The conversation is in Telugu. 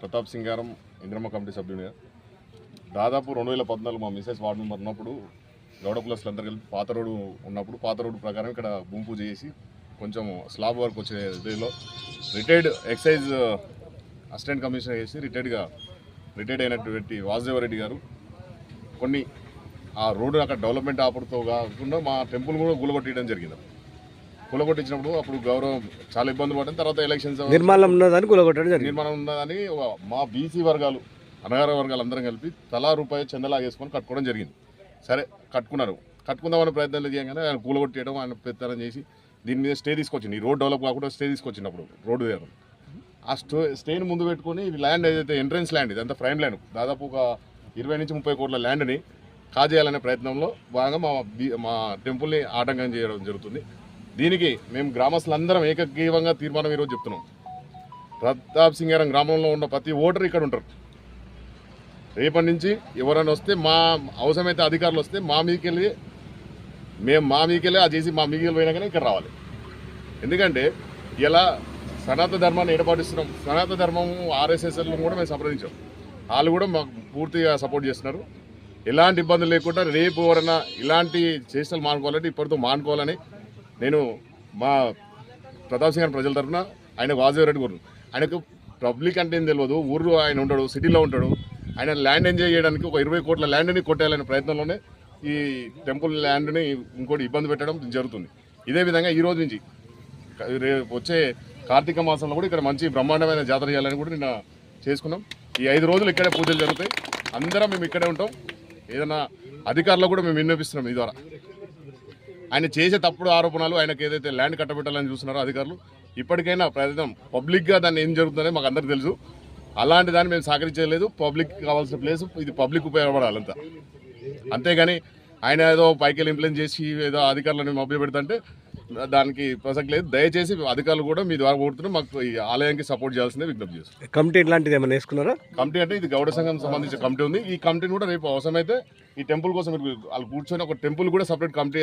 ప్రతాప్ సింగారం ఇంద్రమ్మ కమిటీ సభ్యుని దాదాపు రెండు వేల పద్నాలుగు మా మిసెస్ వార్డు మెంబర్ ఉన్నప్పుడు గౌడ కులస్తులు అందరూ కలిపి పాత రోడ్డు ఉన్నప్పుడు పాత రోడ్డు ప్రకారం ఇక్కడ భూమి పూజ చేసి కొంచెం స్లాబ్ వర్క్ వచ్చే ఇదిలో రిటైర్డ్ ఎక్సైజ్ అసిస్టెంట్ కమిషనర్ చేసి రిటైర్డ్గా రిటైర్డ్ అయినటువంటి వాసుదేవరెడ్డి గారు కొన్ని ఆ రోడ్డు అక్కడ డెవలప్మెంట్ ఆపడుతో కాకుండా మా టెంపుల్ కూడా గులగొట్టడం జరిగింది. గులగొట్టించినప్పుడు అప్పుడు గౌరవం చాలా ఇబ్బందులు పడిన తర్వాత ఎలక్షన్స్ నిర్మాణం ఉన్నదని కూలగొట్టడం జరిగింది. నిర్మాణం ఉన్నదని మా బీసీ వర్గాలు అనగార వర్గాలు అందరం కలిపి తలా రూపాయి చందలాగేసుకొని కట్టుకోవడం జరిగింది. సరే కట్టుకున్నారు. కట్టుకుందామనే ప్రయత్నాలు చేయగానే ఆయన కూలగొట్టేయడం ఆయన పెత్తనం చేసి దీని మీద స్టే తీసుకొచ్చింది ఈ రోడ్ డెవలప్ కాకుండా స్టే తీసుకొచ్చినప్పుడు రోడ్డు దగ్గర ఆ స్టో స్టేని ముందు పెట్టుకొని ల్యాండ్ ఏదైతే ఎంట్రన్స్ ల్యాండ్ ఇదంతా ప్రైమ్ ల్యాండ్ దాదాపు ఒక ఇరవై నుంచి ముప్పై కోట్ల ల్యాండ్ని కాజేయాలనే ప్రయత్నంలో భాగంగా మా మా టెంపుల్ని ఆటంకం చేయడం జరుగుతుంది. దీనికి మేము గ్రామస్తులందరం ఏకగ్రీవంగా తీర్మానం ఈరోజు చెప్తున్నాం. ప్రతాప్ సింగారం గ్రామంలో ఉన్న ప్రతి ఓటర్ ఇక్కడ ఉంటారు. రేపటి నుంచి ఎవరైనా వస్తే మా అవసరమైతే అధికారులు వస్తే మా మీకెళ్ళి మేము మా మీకెళ్ళి అది ఆ చేసి మా మీకెళ్ళి పోయినాకనే ఇక్కడ రావాలి. ఎందుకంటే ఇలా సనాతన ధర్మాన్ని ఏర్పాటిస్తున్నాం సనాతన ధర్మం ఆర్ఎస్ఎస్ఎల్ను కూడా మేము సంప్రదించాం. వాళ్ళు కూడా మాకు పూర్తిగా సపోర్ట్ చేస్తున్నారు. ఎలాంటి ఇబ్బందులు లేకుండా రేపు ఎవరైనా ఇలాంటి చేష్టలు మానుకోవాలంటే ఇప్పటితో మానుకోవాలని నేను మా ప్రతాప్ సింగ్ గారి ప్రజల తరఫున ఆయన వాజేవరెడ్డి గారు ఆయనకు పబ్లిక్ అంటే ఏం తెలియదు. ఊర్లో ఆయన ఉంటాడు సిటీలో ఉంటాడు. ఆయన ల్యాండ్ ఎంజాయ్ చేయడానికి ఒక ఇరవై కోట్ల ల్యాండ్ని కొట్టేయాలనే ప్రయత్నంలోనే ఈ టెంపుల్ ల్యాండ్ని ఇంకోటి ఇబ్బంది పెట్టడం జరుగుతుంది. ఇదే విధంగా ఈ రోజు నుంచి వచ్చే కార్తీక మాసంలో కూడా ఇక్కడ మంచి బ్రహ్మాండమైన జాతర చేయాలని కూడా నిన్న చేసుకున్నాం. ఈ ఐదు రోజులు ఇక్కడే పూజలు జరుగుతాయి. అందరం మేము ఇక్కడే ఉంటాం. ఏదైనా అధికారులకు కూడా మేము విన్నపిస్తున్నాం ఈ ద్వారా. ఆయన చేసే తప్పుడు ఆరోపణలు ఆయనకు ఏదైతే ల్యాండ్ కట్టబెట్టాలని చూస్తున్నారో అధికారులు ఇప్పటికైనా ప్రస్తుతం పబ్లిక్గా దాన్ని ఏం జరుగుతుందో మాకు అందరికీ తెలుసు. అలాంటి దాన్ని మేము సహకరించలేదు. పబ్లిక్ కావాల్సిన ప్లేస్ ఇది పబ్లిక్ ఉపయోగపడాలంతా అంతేగాని ఆయన ఏదో పైకి వెళ్ళి ఇంప్లెంట్ చేసి ఏదో అధికారులను మభ్య పెడుతుంటే దానికి ప్రసక్తి లేదు. దయచేసి అధికారులు కూడా మీ ద్వారా కోరుతున్నాం. మాకు ఈ ఆలయానికి సపోర్ట్ చేయాల్సిందే విజ్ఞప్తి చేస్తాం కమిటీ ఇలాంటిది ఏమైనా వేసుకున్నారా? కమిటీ అంటే ఇది గౌడ సంఘం సంబంధించిన కమిటీ ఉంది. ఈ కమిటీని కూడా రేపు అవసరమైతే ఈ టెంపుల్ కోసం మీరు వాళ్ళు కూర్చొని ఒక టెంపుల్ కూడా సపరేట్ కమిటీ